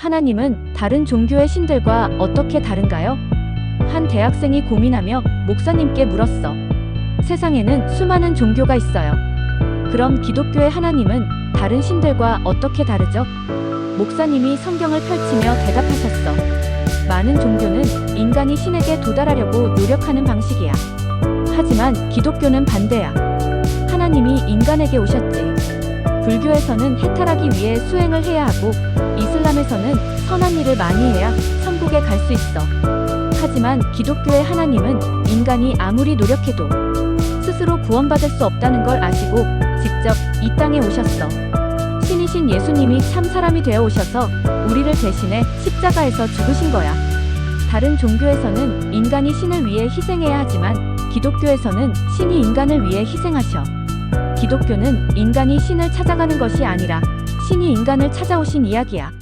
하나님은 다른 종교의 신들과 어떻게 다른가요? 한 대학생이 고민하며 목사님께 물었어. 세상에는 수많은 종교가 있어요. 그럼 기독교의 하나님은 다른 신들과 어떻게 다르죠? 목사님이 성경을 펼치며 대답하셨어. 많은 종교는 인간이 신에게 도달하려고 노력하는 방식이야. 하지만 기독교는 반대야. 하나님이 인간에게 오셨지. 불교에서는 해탈하기 위해 수행을 해야 하고, 이슬람에서는 선한 일을 많이 해야 천국에 갈 수 있어. 하지만 기독교의 하나님은 인간이 아무리 노력해도 스스로 구원받을 수 없다는 걸 아시고 직접 이 땅에 오셨어. 신이신 예수님이 참 사람이 되어 오셔서 우리를 대신해 십자가에서 죽으신 거야. 다른 종교에서는 인간이 신을 위해 희생해야 하지만 기독교에서는 신이 인간을 위해 희생하셔. 기독교는 인간이 신을 찾아가는 것이 아니라 신이 인간을 찾아오신 이야기야.